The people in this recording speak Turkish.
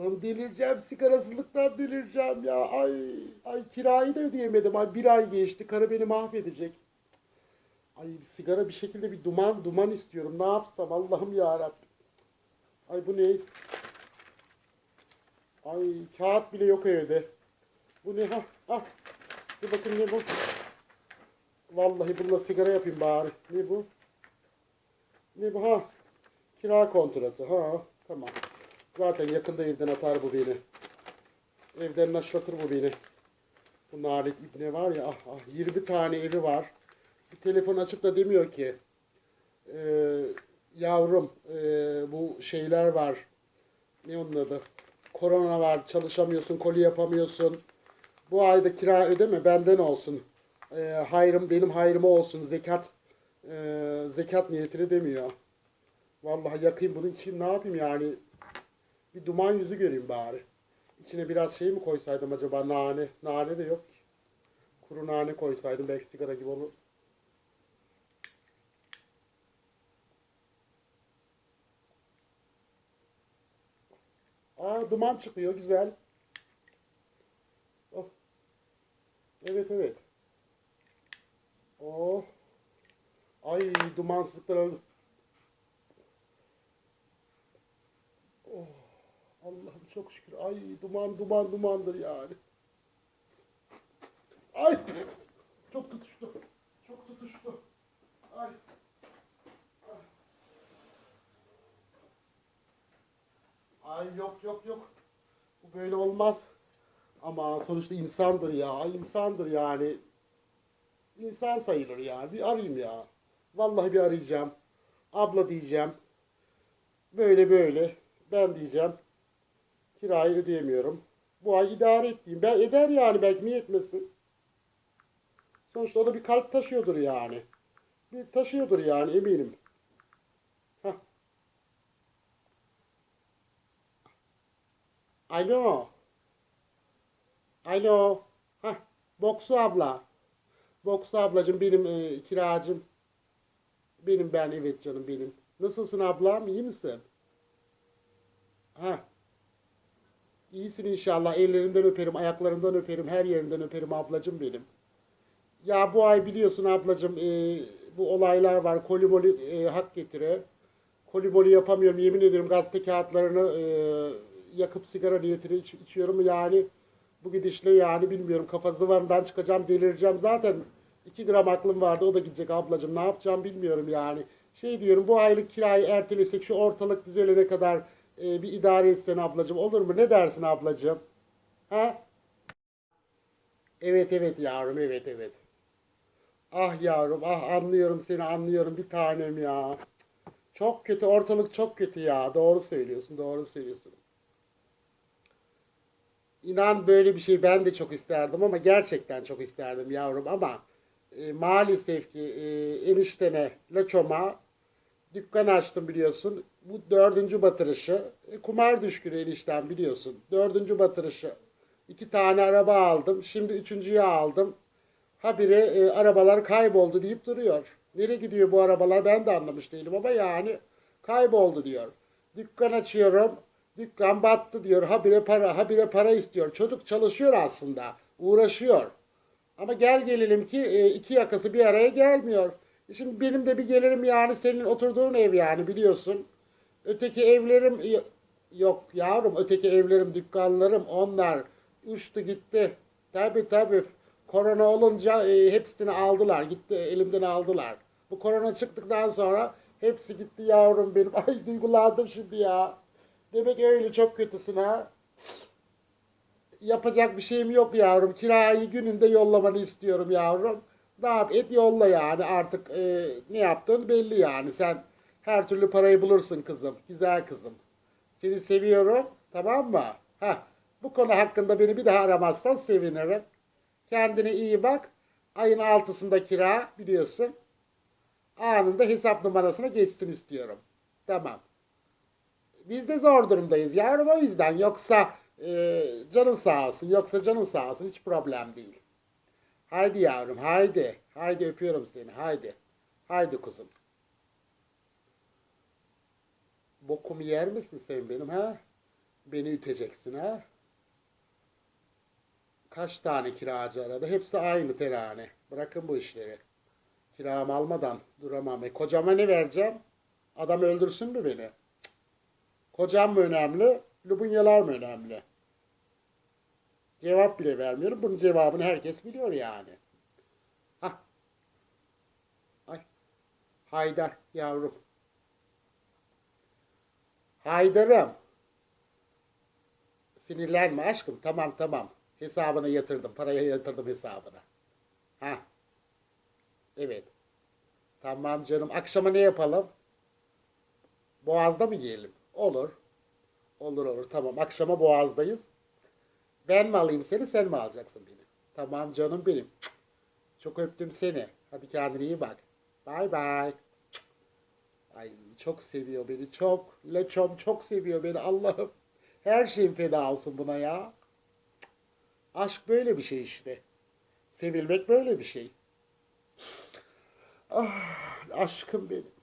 Lan delireceğim sigarasızlıktan delireceğim ya. Ay ay kirayı da ödeyemedim. Ay bir ay geçti. Karı beni mahvedecek. Ay sigara bir şekilde bir duman duman istiyorum. Ne yapsam Allah'ım ya Ay bu ne? Ay kağıt bile yok evde. Bu ne ha? Ah. Bir bakın ne bu? Vallahi bununla sigara yapayım bari. Ne bu? Ne bu ha? Kira kontratı ha. Tamam. Zaten yakında evden atar bu beni. Evden naşlatır bu beni. Bu nalet ibne var ya ah ah 20 tane evi var. Bir telefon açıp da demiyor ki "Ee, yavrum ee, bu şeyler var. Ne onun adı? Korona var çalışamıyorsun koli yapamıyorsun. Bu ayda kira ödeme benden olsun. Ee, hayrım benim hayrıma olsun zekat ee, zekat niyetini demiyor. Vallahi yakayım bunu içeyim ne yapayım yani. Bir duman yüzü göreyim bari. İçine biraz şey mi koysaydım acaba nane? Nane de yok. Kuru nane koysaydım belki sigara gibi olur. Aa duman çıkıyor güzel. Oh. Evet evet. Oh. Ay dumansızlıklar öldü. Allah'ım çok şükür. Ay duman duman dumandır yani. Ay çok tutuştu. Çok tutuştu. Ay. Ay yok yok yok. Bu böyle olmaz. Ama sonuçta insandır ya. İnsandır yani. İnsan sayılır yani. Bir arayayım ya. Vallahi bir arayacağım. Abla diyeceğim. Böyle böyle. Ben diyeceğim. Kirayı ödeyemiyorum. Bu ay idare ettiğim. Ben eder yani belki niye etmesin? Sonuçta o da bir kalp taşıyordur yani. Bir taşıyordur yani eminim. Alo. Alo. Hah. Boksu abla. Boksu ablacığım benim e, kiracım. Benim ben evet canım benim. Nasılsın ablam? İyi misin? Ha. İyisin inşallah. Ellerinden öperim, ayaklarından öperim, her yerinden öperim ablacığım benim. Ya bu ay biliyorsun ablacığım e, bu olaylar var. Kolimoli e, hak getire. Kolimoli yapamıyorum. Yemin ediyorum gazete kağıtlarını e, yakıp sigara niyetine iç- içiyorum. Yani bu gidişle yani bilmiyorum kafa zıvanından çıkacağım delireceğim. Zaten 2 gram aklım vardı o da gidecek ablacığım. Ne yapacağım bilmiyorum yani. Şey diyorum bu aylık kirayı ertelesek şu ortalık düzelene kadar e, bir idare etsen ablacığım olur mu? Ne dersin ablacığım? Ha? Evet evet yavrum evet evet. Ah yavrum ah anlıyorum seni anlıyorum bir tanem ya. Çok kötü ortalık çok kötü ya. Doğru söylüyorsun doğru söylüyorsun. İnan böyle bir şey ben de çok isterdim ama gerçekten çok isterdim yavrum ama e, maalesef ki e, eniştene Laçom'a dükkan açtım biliyorsun. Bu dördüncü batırışı. E, kumar düşkünü enişten biliyorsun. Dördüncü batırışı. İki tane araba aldım. Şimdi üçüncüyü aldım. Habire e, arabalar kayboldu deyip duruyor. Nereye gidiyor bu arabalar ben de anlamış değilim ama yani kayboldu diyor. Dükkan açıyorum. Dükkan battı diyor. Habire para, habire para istiyor. Çocuk çalışıyor aslında. Uğraşıyor. Ama gel gelelim ki e, iki yakası bir araya gelmiyor. E Şimdi benim de bir gelirim yani senin oturduğun ev yani biliyorsun. Öteki evlerim yok yavrum öteki evlerim dükkanlarım onlar uçtu gitti. Tabi tabi korona olunca e, hepsini aldılar gitti elimden aldılar. Bu korona çıktıktan sonra hepsi gitti yavrum benim. Ay duygulandım şimdi ya. Demek öyle çok kötüsün ha. Yapacak bir şeyim yok yavrum. Kirayı gününde yollamanı istiyorum yavrum. Ne yap et yolla yani artık e, ne yaptığın belli yani. Sen her türlü parayı bulursun kızım. Güzel kızım. Seni seviyorum tamam mı? Heh, bu konu hakkında beni bir daha aramazsan sevinirim. Kendine iyi bak. Ayın altısında kira biliyorsun. Anında hesap numarasına geçsin istiyorum. Tamam. Biz de zor durumdayız yavrum o yüzden. Yoksa e, canın sağ olsun. Yoksa canın sağ olsun. Hiç problem değil. Haydi yavrum haydi. Haydi öpüyorum seni haydi. Haydi kuzum. Bokumu yer misin sen benim ha? Beni üteceksin ha? Kaç tane kiracı aradı? Hepsi aynı terane. Bırakın bu işleri. Kiramı almadan duramam. E, kocama ne vereceğim? Adam öldürsün mü beni? Kocam mı önemli? Lubunyalar mı önemli? Cevap bile vermiyorum. Bunun cevabını herkes biliyor yani. Hah. Ay. Haydar yavrum. Haydar'ım. Sinirlenme aşkım. Tamam tamam. Hesabına yatırdım. Paraya yatırdım hesabına. Ha. Evet. Tamam canım. Akşama ne yapalım? Boğaz'da mı yiyelim? Olur. Olur olur. Tamam. Akşama Boğaz'dayız. Ben mi alayım seni, sen mi alacaksın beni? Tamam canım benim. Çok öptüm seni. Hadi kendine iyi bak. Bay bay. Ay çok seviyor beni çok. Leçom çok seviyor beni Allah'ım. Her şeyim feda olsun buna ya. Aşk böyle bir şey işte. Sevilmek böyle bir şey. Ah aşkım benim.